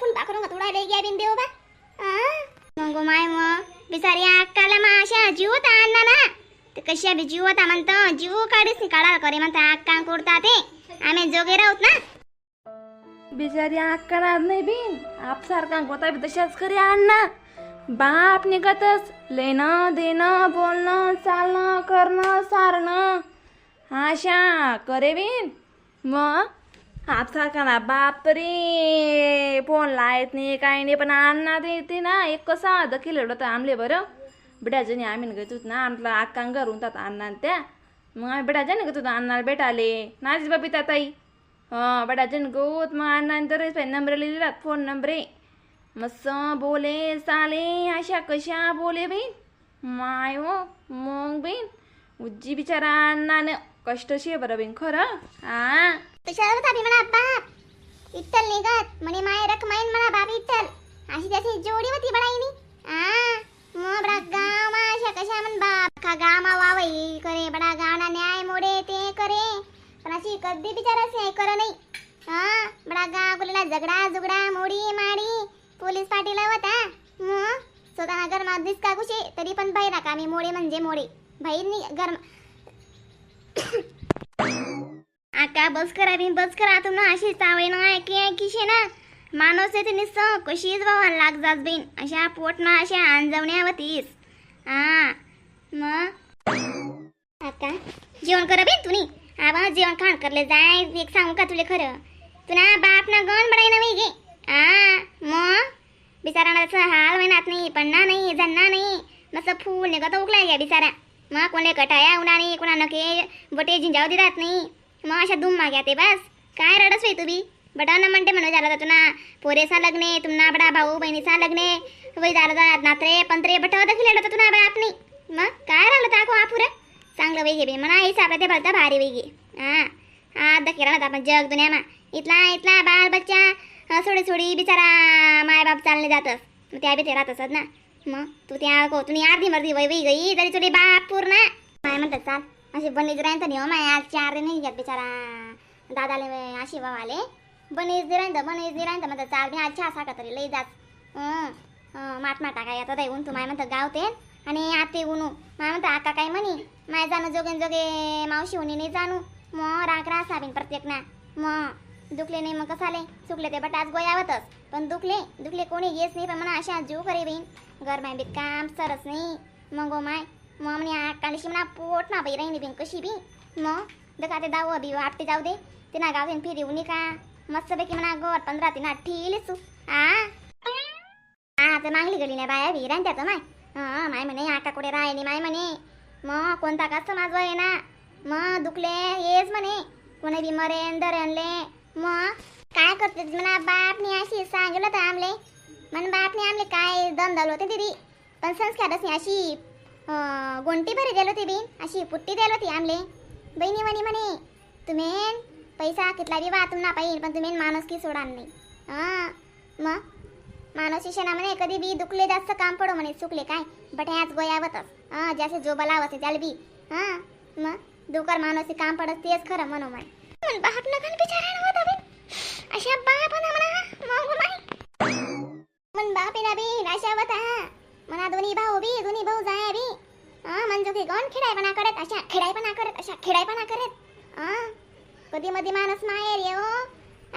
देऊ बा मग माय मग बिचारी अक्काला मग अशा जीव होता अण्णा ना ते कशा बी जीव होता म्हणतो जीव काढीस काढा करे म्हणता अक्का कुडता ते. आम्ही जोगे राहूत ना. बिचारी अक्का नाही बिन आपसारखा गोता बी तशाच करी अण्णा. बाप निघतच लेणं देणं बोलणं चालणं करणं सारणं. आशा करे बिन. मग आपसारखा ना बाप तरी फोन लायत नाही काही नाही पण अण्णा ते ते ना एक कसा दखील होतं आमले बरं बिडाजणी आम्ही घेतोत ना आमला अक्कांग घरून तात अण्णा त्या मग आम्ही बिडाजणी घेतो अण्णाला भेटाले नाच बाबी ताई हां बडाजन गोत मग अण्णा तर नंबर लिहिला फोन नंबर मस्त बोले साले अशा कशा बोले बीन माय हो मग बीन उज्जी बिचारा अण्णानं कष्टशी आहे बरं बीन खरं। हा तुझ्यावर होता म्हणा बाप। इट्टल निघत। म्हणे माय रखमाईन म्हणा बाप इट्टल अशी त्याची जोडी होती बडाईनी आ मग बडा अशा कशा म्हण बाप. का गामा वावई करे बडा गाणा न्याय मोडे ते करे. पण अशी कधी बिचारा हे कर नाही. हा बडा गाव कुलीला झगडा जुगडा मोडी माडी. पोलीस पाटीला होता मग स्वतः गरमा माझीच कागुशे तरी पण बाहेर का मी मोडे म्हणजे मोडे. बाहेर नि आका बस करा बी बस करा तुम अशी चावे ना ऐकी ऐकीशे ना माणूस येते निस कशीच बाबा लाग जात बीन. अशा पोट ना अशा अंजवण्यावतीस. हा मग? आता जेवण करा बीन तुनी आबा जेवण खाण करले जाय एक सांगू का तुले खरं? तुना बाप ना गण बडाई ना गे. हा मग? बिचारा हाल महिनात नाही पन्ना नाही झन्ना नाही. मस्त फूल निघत उकलाय घ्या बिचारा मग कोणी कटाया उन्हा नाही कोणा नके बटे झिंजाव देतात नाही. मग अशा धूम माग्या ते बस. काय रडस होई तुम्ही? बडा ना म्हणते म्हणून झाला तुना. पोरेसा लग्ने तुम्हा बडा भाऊ बहिणीचा लग्ने. वय झालं नात्रे पंत्रे बट देखील लढत तुना बाप आपणी मग? काय राहिलं ताको आपुर? चांगलं वेगे बे म्हणा आई सापडा ते भरता भारी वेगी हा. हा. दखे राहत आपण जग दुनियामा. इथला इथला बाल बच्चा सोडी सोडी बिचारा मायबाप चालले जातस. मग त्या बी ते राहत असत ना. मग? तू त्या को तुम्ही अर्धी मर्दी वय वय गई तरी तुझे बाप पूर्ण. माय म्हणतात चाल असे बनीज राहीन तर माय आज चार रे नाही घेत बिचारा दादाले वे- अशी आले बनीज दे राहीन तर बनीज दे राहीन तर म्हणतात चार मी आज चहा साका तरी लई जात हं, माट माटा काय आता येऊन तू माय म्हणतं गावते आणि आते उनू माय म्हणतं आका काय म्हणी माय जाणं जोगे जोगे मावशी उनी नाही जाणू मग राग रास साबीन प्रत्येक ना मग दुखले नाही मग कसाले चुकले ते बटाच गोयावतच पण दुखले दुखले कोणी येस नाही पण म्हणा अशा जीव करे बीन घर माय बी काम सरच नाही मग माय मग म्हणे आकालिशी म्हणा पोट ना बाई राहिनी बिन कशी बी मग दका ते दाव बी वाटते जाऊ दे ते ना गावेन फिरी उनी का मस्त मस्तपैकी म्हणा गोर पंधरा ते ना ठीलेच आ? हा तर मागली गेली नाही बाया बी राहत्या माय? हा माय म्हणे आका कुठे राहिली माय म्हणे मग कोणता कसा माझं आहे ना? मग दुखले येस म्हणे कोणी बी मरेन दरणले मग काय करते म्हणा बापने अशी सांगितलं तर आमले म्हण बापने आमले काय दंदल होते दिदी पण संस्कारच नाही अशी गोंटी भरी दिली होती बीन. अशी पुट्टी दिली होती आमले. बहिणी म्हणे म्हणे तुम्ही पैसा कितला बी वाचून ना पाहिजे पण तुम्ही माणूस की सोडान नाही. हां मग माणूस शिक्षणा म्हणे कधी बी दुखले जास्त काम पडो म्हणे चुकले काय? बट ह्याच गोयावतच हां ज्याचे जो बलावते त्याला बी. हा मग दुकर माणूस काम पडत तेच खरं म्हणू म्हणे. पण बाप नका बिचारा होता बी अशा बाप ना म्हणा मग माय मन बाप आहे ना बी अशा होता म्हणा दोन्ही भाऊ बी दोन्ही भाऊ जाय बी हा म्हणजे की गण खेळायपणा खेळाय पण खेळायपणा करत अशा खेळायपणा करत हा? कधी मधी माणूस माहेर येऊ हो.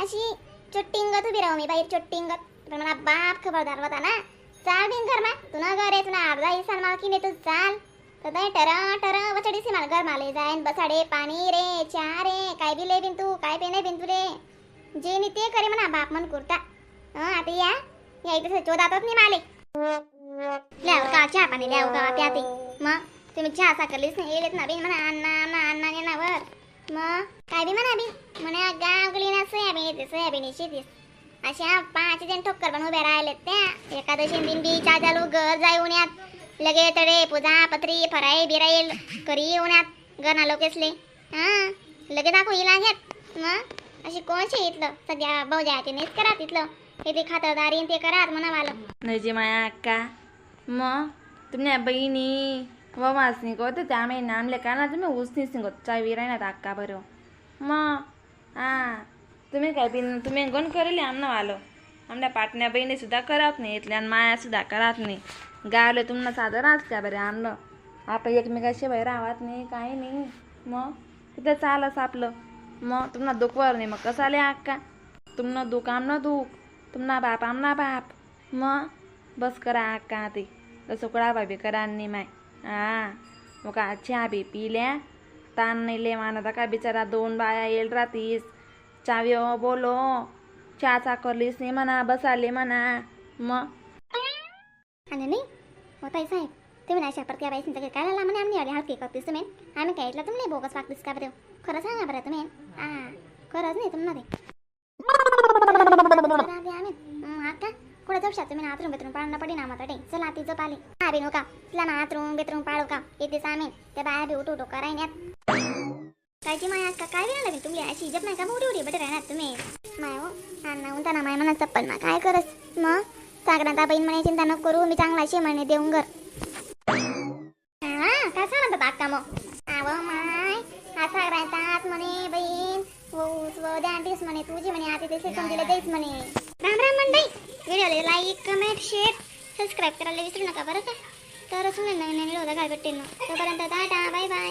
अशी चुट्टिंगत उभी राहू मी बाहेर चुट्टिंगत. पण मला बाप खबरदार होता ना. चाल बिन घर मा. तुला घर आहे तुला अर्धा हिस्सा मला की तू चाल. तर टर टर वचडी सी मला घर माले जाईन. बसाडे पाणी रे चहा रे. काय बी ले बिन तू काय पे नाही बिन रे. जे नी ते करे म्हणा बाप मन कुर्ता. हा आता या. या इथे चोदातच नाही माले ल्याव का चहा पाणी ल्याव का प्याते. मग? तुम्ही चहा साखरलीच नाही येलेत ना बिन म्हणा अण्णा अण्णा अण्णा येणावर मग? काय बी म्हणा बी. म्हणा गाव गेली ना सोयाबीन येते सोयाबीन शेतीस अशा पाच जण ठोकर पण उभे राहिलेत त्या. एकादशी दिन बी चालू घर जाय उन्यात लगे तडे पूजा पत्री फराई बिराईल करी उन्यात गणा लोकेसले हा लगे दाखव इला घेत मग? अशी कोणशी इथलं? सध्या भाऊजा नेच करा तिथलं हे ते खातरदारी ते करा म्हणा मला नाही जी माया अक्का. मग? तुमच्या बहिणी. व मासनी गो तर त्या महिना आमले का ना तुम्ही उसनी सिंगत चावी राहणार अक्का बरं मग हा तुम्ही काय बिन तुम्ही गण करेल आमना वालो आमच्या पाटण्या बहिणी सुद्धा करत नाही इथल्या आणि माया सुद्धा करत नाही गावले तुम्हाला साधं राहत का बरे आणलं आपण एकमेकाशिवाय राहत नाही काही नाही मग तिथं चालच आपलं मग तुम्हाला दुखवर नाही मग कसं आले अक्का तुमनं दुख आमनं दुख तुमना बाप आमना बाप मग बस करा अक्का ते तसं कुळा बाबी करा नाही माय मग चहा बी पिल्या ताण नाही ले मानता का बिचारा दोन बाया येईल राहतीस चावी हो बोलो चहा चाकरलीस नाही म्हणा बसाले म्हणा मग आणि नाही हो ताई साहेब तुम्ही अशा परक्या बाईसिंचा काय लागला म्हणे आम्ही आले हलके करतेस तुम्ही आम्ही काय ऐकलं तुम्ही बोगस वागतेस का बरं खरं सांगा बरं तुम्ही हा खरंच नाही तुम्हाला ते आम्ही आता कुठे जाऊ शकतो. तुम्ही आतरून बेतरून पाळणं पडी ना मग चला ती जप आली. हा बी नका तिला ना आतरून बेतरून पाळू का? येतेच आम्ही त्या बाया बी उठू उठू करायण्यात काय की माया का काय विना लागेल तुम्ही अशी इज्जत नाही का मोठी उडी बटे राहणार तुम्ही. माय हो अण्णा उंता ना माय म्हणा चप्पल ना. काय करस? मग? सागरांता बहीण म्हणे चिंता नको करू मी चांगला शे म्हणे देऊन घर. हा काय अक्का मग आव माय हा सागरांता आत म्हणे बहीण हो द्याटीस म्हणे तुझी म्हणे आता ते सेकंड दिले देईस म्हणे. राम राम मंडई. व्हिडिओला लाईक कमेंट शेअर सबस्क्राईब करायला विसरू नका बरं का तरच नवीन नवीन होता काय भेटेल तोपर्यंत टाटा बाय बाय